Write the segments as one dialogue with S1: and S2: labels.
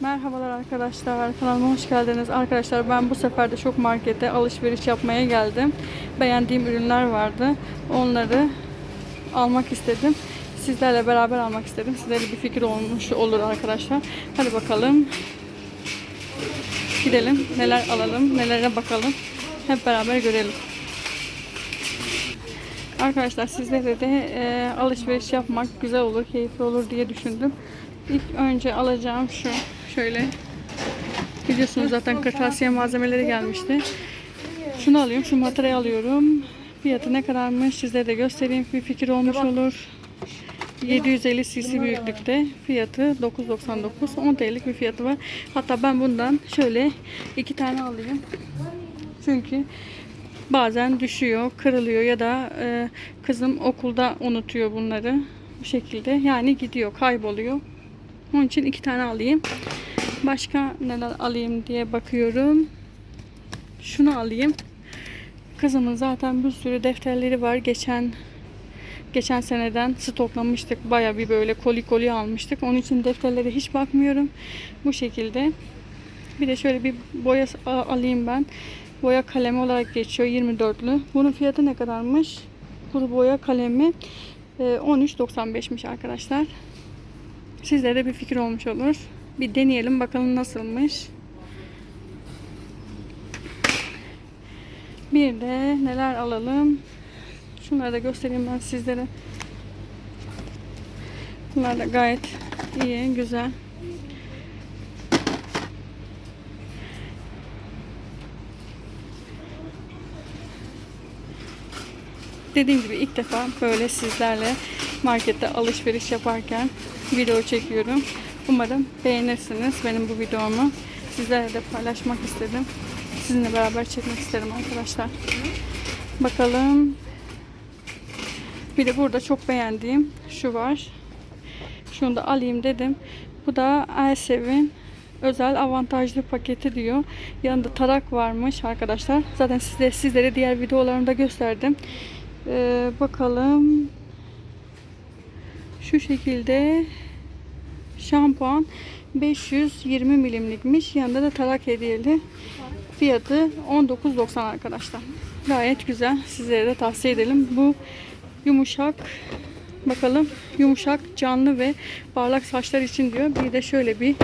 S1: Merhabalar arkadaşlar. Kanalıma hoş geldiniz. Arkadaşlar ben bu sefer de çok markete alışveriş yapmaya geldim. Beğendiğim ürünler vardı. Onları almak istedim. Sizlerle beraber almak istedim. Sizlere bir fikir olmuş olur arkadaşlar. Hadi bakalım. Gidelim. Neler alalım, nelere bakalım. Hep beraber görelim. Arkadaşlar sizlere de e, alışveriş yapmak güzel olur, keyifli olur diye düşündüm. İlk önce alacağım şu şöyle biliyorsunuz zaten kırtasiye malzemeleri gelmişti. Şunu alıyorum, şu materyali alıyorum. Fiyatı ne kadarmış sizlere de göstereyim. Bir fikir olmuş olur. 750 cc büyüklükte fiyatı 9.99 10 TL'lik bir fiyatı var. Hatta ben bundan şöyle iki tane alayım. Çünkü bazen düşüyor, kırılıyor ya da e, kızım okulda unutuyor bunları bu şekilde. Yani gidiyor, kayboluyor. Onun için iki tane alayım. Başka neler alayım diye bakıyorum. Şunu alayım. Kızımın zaten bir sürü defterleri var. Geçen geçen seneden stoklamıştık. Baya bir böyle koli koli almıştık. Onun için defterlere hiç bakmıyorum. Bu şekilde. Bir de şöyle bir boya alayım ben. Boya kalemi olarak geçiyor 24'lü. Bunun fiyatı ne kadarmış? Kuru boya kalemi e, 13.95'miş arkadaşlar. Sizlere bir fikir olmuş olur. Bir deneyelim bakalım nasılmış. Bir de neler alalım. Şunları da göstereyim ben sizlere. Bunlar da gayet iyi, güzel. Dediğim gibi ilk defa böyle sizlerle markette alışveriş yaparken video çekiyorum. Umarım beğenirsiniz benim bu videomu. Sizlerle de paylaşmak istedim. Sizinle beraber çekmek isterim arkadaşlar. Bakalım. Bir de burada çok beğendiğim şu var. Şunu da alayım dedim. Bu da Elsev'in özel avantajlı paketi diyor. Yanında tarak varmış arkadaşlar. Zaten size, sizlere diğer videolarımda gösterdim. Ee, bakalım. Şu şekilde şampuan 520 milimlikmiş. Yanında da tarak hediyeli. Fiyatı 19.90 arkadaşlar. Gayet güzel. Sizlere de tavsiye edelim. Bu yumuşak bakalım yumuşak canlı ve parlak saçlar için diyor. Bir de şöyle bir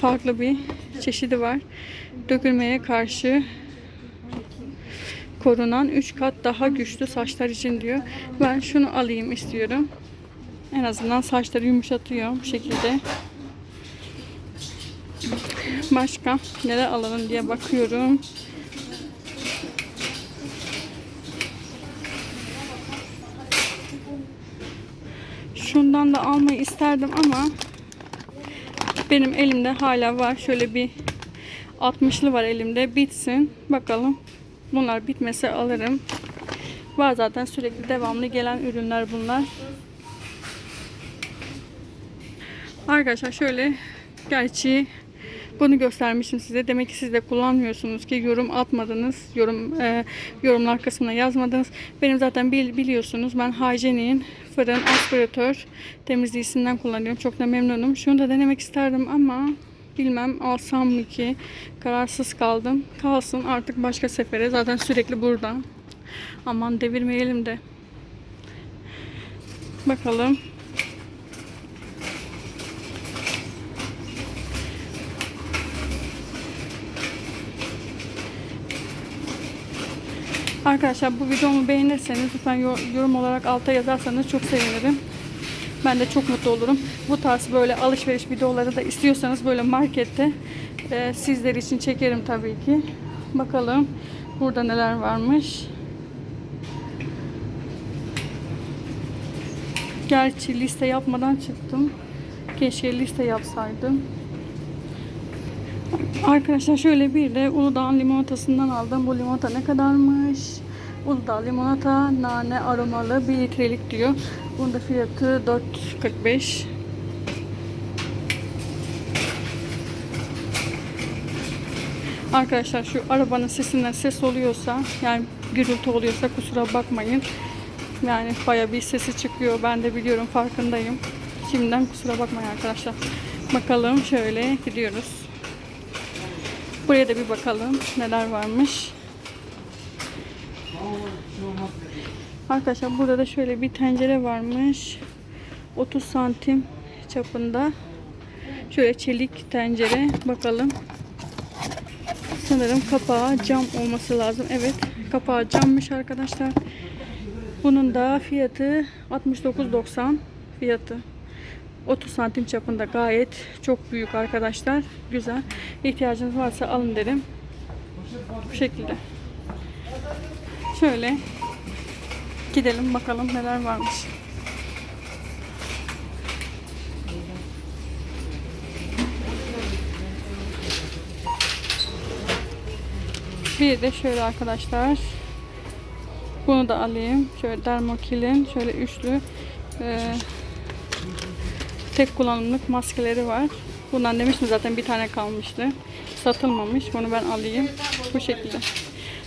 S1: farklı bir çeşidi var. Dökülmeye karşı korunan 3 kat daha güçlü saçlar için diyor. Ben şunu alayım istiyorum. En azından saçları yumuşatıyor bu şekilde. Başka neler alalım diye bakıyorum. Şundan da almayı isterdim ama benim elimde hala var. Şöyle bir 60'lı var elimde. Bitsin. Bakalım. Bunlar bitmese alırım. Var zaten sürekli devamlı gelen ürünler bunlar. Arkadaşlar şöyle gerçi bunu göstermişim size. Demek ki siz de kullanmıyorsunuz ki yorum atmadınız. Yorum e, yorumlar kısmına yazmadınız. Benim zaten bil, biliyorsunuz ben Hygienic fırın aspiratör temizleyicisinden kullanıyorum. Çok da memnunum. Şunu da denemek isterdim ama bilmem alsam mı ki kararsız kaldım. Kalsın artık başka sefere. Zaten sürekli burada. Aman devirmeyelim de. Bakalım. Arkadaşlar bu videomu beğenirseniz lütfen yor- yorum olarak alta yazarsanız çok sevinirim. Ben de çok mutlu olurum. Bu tarz böyle alışveriş videoları da istiyorsanız böyle markette e, sizler için çekerim tabii ki. Bakalım burada neler varmış. Gerçi liste yapmadan çıktım. Keşke liste yapsaydım. Arkadaşlar şöyle bir de Uludağ'ın limonatasından aldım. Bu limonata ne kadarmış? Uludağ limonata nane aromalı 1 litrelik diyor. Bunun da fiyatı 4.45. Arkadaşlar şu arabanın sesinden ses oluyorsa yani gürültü oluyorsa kusura bakmayın. Yani baya bir sesi çıkıyor. Ben de biliyorum farkındayım. Şimdiden kusura bakmayın arkadaşlar. Bakalım şöyle gidiyoruz. Buraya da bir bakalım neler varmış. Arkadaşlar burada da şöyle bir tencere varmış. 30 santim çapında. Şöyle çelik tencere. Bakalım. Sanırım kapağı cam olması lazım. Evet kapağı cammış arkadaşlar. Bunun da fiyatı 69.90 fiyatı. 30 santim çapında gayet çok büyük arkadaşlar. Güzel. İhtiyacınız varsa alın derim. Bu şekilde. Şöyle gidelim bakalım neler varmış. Bir de şöyle arkadaşlar. Bunu da alayım. Şöyle dermokilin şöyle üçlü e, tek kullanımlık maskeleri var. Bundan demiştim zaten bir tane kalmıştı. Satılmamış. Bunu ben alayım. Bu şekilde.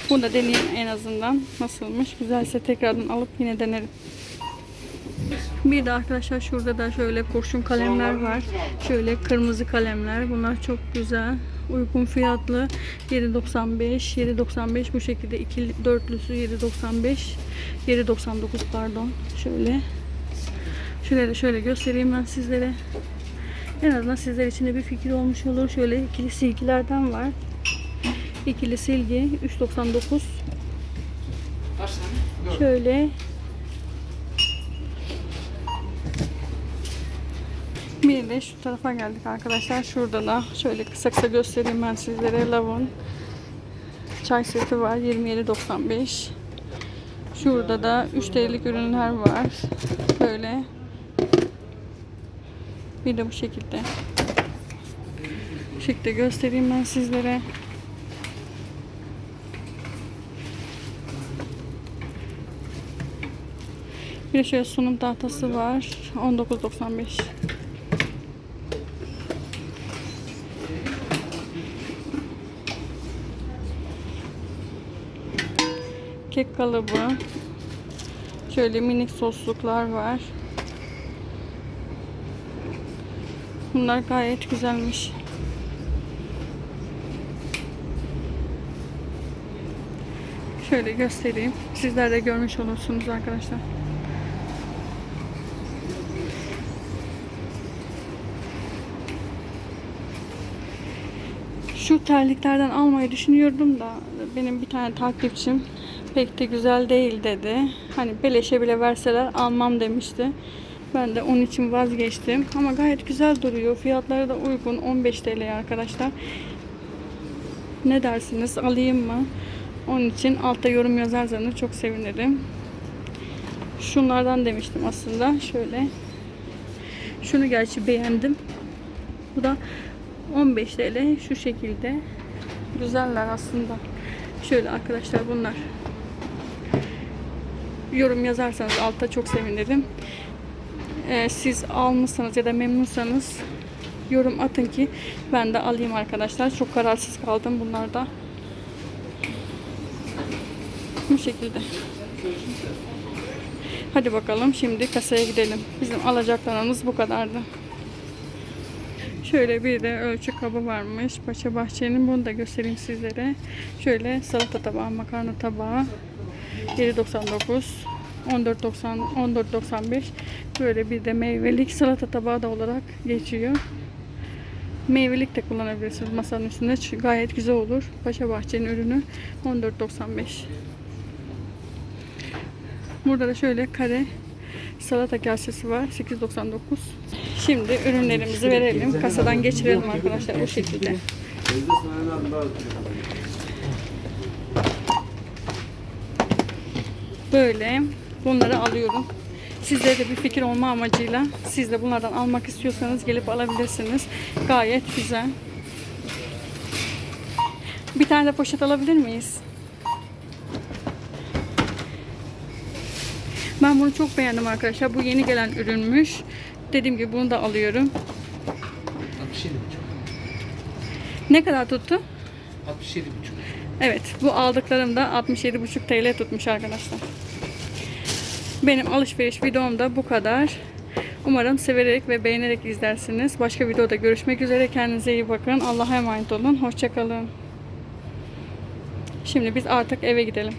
S1: Bunu da deneyeyim en azından. Nasılmış? Güzelse tekrardan alıp yine denerim. Bir de arkadaşlar şurada da şöyle kurşun kalemler var. Şöyle kırmızı kalemler. Bunlar çok güzel. Uygun fiyatlı. 7.95 7.95 bu şekilde ikili dörtlüsü 7.95 7.99 pardon. Şöyle Şöyle şöyle göstereyim ben sizlere. En azından sizler için de bir fikir olmuş olur. Şöyle ikili silgilerden var. İkili silgi 3.99. Şöyle bir de şu tarafa geldik arkadaşlar. Şurada da şöyle kısa kısa göstereyim ben sizlere. Lavon çay seti var 27.95. Şurada da 3 TL'lik ürünler var. Böyle bir de bu şekilde. Bu şekilde göstereyim ben sizlere. Bir şöyle sunum tahtası var. 19.95. Kek kalıbı. Şöyle minik sosluklar var. Bunlar gayet güzelmiş. Şöyle göstereyim. Sizler de görmüş olursunuz arkadaşlar. Şu terliklerden almayı düşünüyordum da benim bir tane takipçim pek de güzel değil dedi. Hani beleşe bile verseler almam demişti. Ben de onun için vazgeçtim. Ama gayet güzel duruyor. Fiyatları da uygun. 15 TL arkadaşlar. Ne dersiniz? Alayım mı? Onun için altta yorum yazarsanız çok sevinirim. Şunlardan demiştim aslında. Şöyle. Şunu gerçi beğendim. Bu da 15 TL. Şu şekilde. Güzeller aslında. Şöyle arkadaşlar bunlar. Yorum yazarsanız altta çok sevinirim. Ee, siz almışsanız ya da memnunsanız yorum atın ki ben de alayım arkadaşlar. Çok kararsız kaldım bunlarda. Bu şekilde. Hadi bakalım şimdi kasaya gidelim. Bizim alacaklarımız bu kadardı. Şöyle bir de ölçü kabı varmış. Paşa Bahçe'nin bunu da göstereyim sizlere. Şöyle salata tabağı, makarna tabağı 7.99 14.90 14.95 böyle bir de meyvelik salata tabağı da olarak geçiyor. Meyvelik de kullanabilirsiniz masanın üstünde. Gayet güzel olur. Paşa Bahçe'nin ürünü 14.95. Burada da şöyle kare salata kasesi var. 8.99. Şimdi ürünlerimizi verelim. Kasadan geçirelim arkadaşlar bu şekilde. Böyle bunları alıyorum. Sizlere de bir fikir olma amacıyla siz de bunlardan almak istiyorsanız gelip alabilirsiniz. Gayet güzel. Bir tane de poşet alabilir miyiz? Ben bunu çok beğendim arkadaşlar. Bu yeni gelen ürünmüş. Dediğim gibi bunu da alıyorum.
S2: 67,5.
S1: Ne kadar tuttu?
S2: 67,5.
S1: Evet bu aldıklarım da 67,5 TL tutmuş arkadaşlar. Benim alışveriş videom da bu kadar. Umarım severek ve beğenerek izlersiniz. Başka videoda görüşmek üzere. Kendinize iyi bakın. Allah'a emanet olun. Hoşçakalın. Şimdi biz artık eve gidelim.